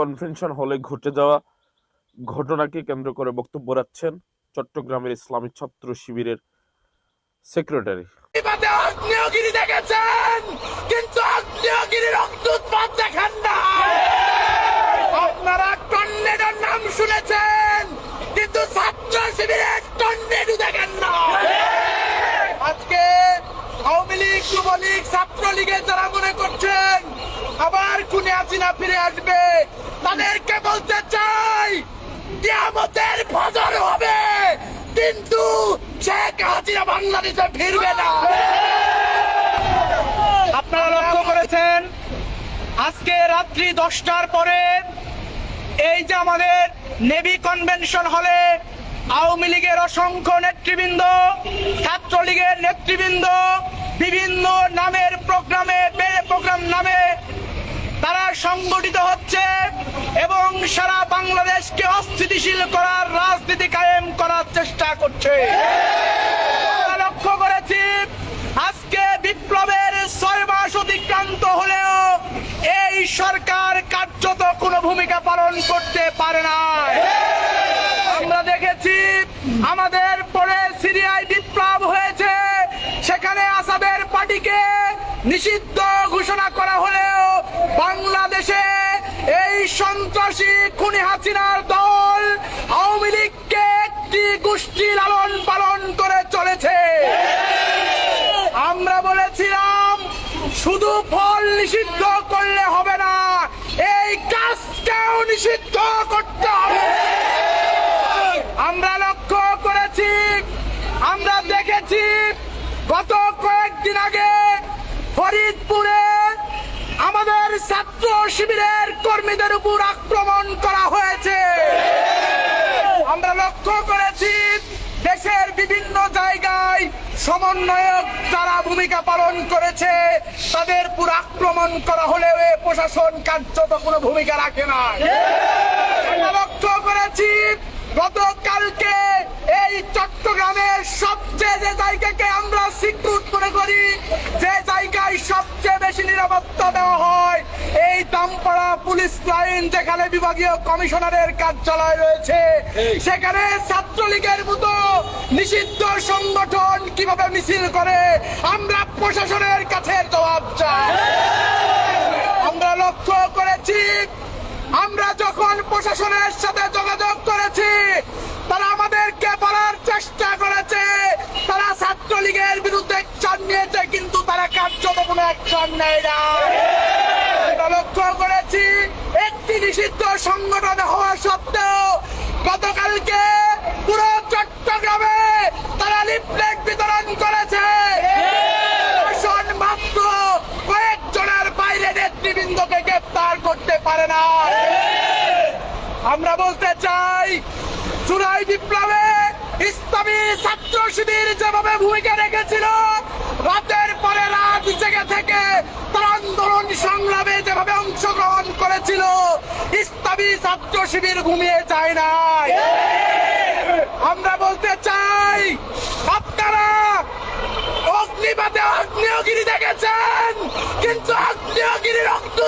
Convention হলে ঘটে যাওয়া ঘটনাকে কেন্দ্র করে বক্তব্য রাখছেন চট্টগ্রামের ইসলামী ছাত্র শিবিরের সেক্রেটারি। দেখেছেন, কিন্তু দেখেন না যুবলীগ ছাত্রলীগের যারা মনে করছেন আবার খুনে হাসিনা ফিরে আসবে। তাদেরকে বলতে চাই, কিয়ামতের ফজর হবে, কিন্তু শেখ হাসিনা বাংলাদেশে ফিরবে না। আপনারা লক্ষ্য করেছেন, আজকে রাত্রি দশটার পরে এই যে আমাদের নেভি কনভেনশন হলে আওয়ামী লীগের অসংখ্য নেতৃবৃন্দ, ছাত্রলীগের নেতৃবৃন্দ বিভিন্ন নামের প্রোগ্রামে প্রোগ্রাম নামে তারা সংগঠিত হচ্ছে এবং সারা বাংলাদেশকে অস্থিতিশীল করার রাজনীতি কায়েম করার চেষ্টা করছে। লক্ষ্য করেছি, আজকে বিপ্লবের ছয় মাস অতিক্রান্ত হলেও এই সরকার কার্যত কোনো ভূমিকা পালন করতে পারে না। নিষিদ্ধ ঘোষণা করা হলেও বাংলাদেশে এই সন্ত্রাসী খুনি হাসিনার দল আওয়ামী লীগকে একটি গোষ্ঠী লালন পালন করে চলেছে। আমরা বলেছিলাম, শুধু ফল নিষিদ্ধ করলে হবে না, এই কাজকেও নিষিদ্ধ করতে হবে। আমরা লক্ষ্য করেছি, আমরা দেখেছি, গত কয়েকদিন আগে ফরিদপুরে আমাদের ছাত্র শিবিরের কর্মীদের উপর আক্রমণ করা হয়েছে। আমরা লক্ষ্য করেছি, দেশের বিভিন্ন জায়গায় সমন্বয়ক যারা ভূমিকা পালন করেছে, তাদের পুর আক্রমণ করা হলেও প্রশাসন কার্যত কোনো ভূমিকা রাখে না লক্ষ্য করেছি, গতকালকে এই চট্টগ্রামের সবচেয়ে যে জায়গাকে আমরা সিকিউর মনে করি, যে লাইন যেখানে বিভাগীয় কমিশনারের কার্যালয় রয়েছে। সেখানে ছাত্রলীগের মতো নিষিদ্ধ সংগঠন কীভাবে মিছিল করে আমরা প্রশাসনের কাছে জবাব চাই। আমরা লক্ষ্য করেছি আমরা যখন প্রশাসনের সাথে যোগাযোগ করেছি তারা আমাদেরকে বলার চেষ্টা করেছে তারা ছাত্রলীগের বিরুদ্ধে অ্যাকশন নিয়েছে কিন্তু তারা কার্যত কোনো অ্যাকশন নেয় না সংগঠন হওয়া সত্ত্বেও গতকালকে পুরো চট্টগ্রামে তারা লিফলেট বিতরণ করেছে। কয়েকজনের বাইরে নেতৃবৃন্দকে গ্রেপ্তার করতে পারে না। আমরা বলতে চাই জুলাই বিপ্লবে ইসলামী ছাত্র শিবির যেভাবে ভূমিকা রেখেছিল, রাতের পরে রাত জেগে থেকে তারা আন্দোলন সংগ্রামে যেভাবে অংশগ্রহণ করেছিল ইসলামী ছাত্র শিবির ঘুমিয়ে চায় নাই। আমরা বলতে চাই, আপনারা অগ্নিপাতে আগ্নেয়গিরি দেখেছেন, কিন্তু অগ্নিগিরি রক্ত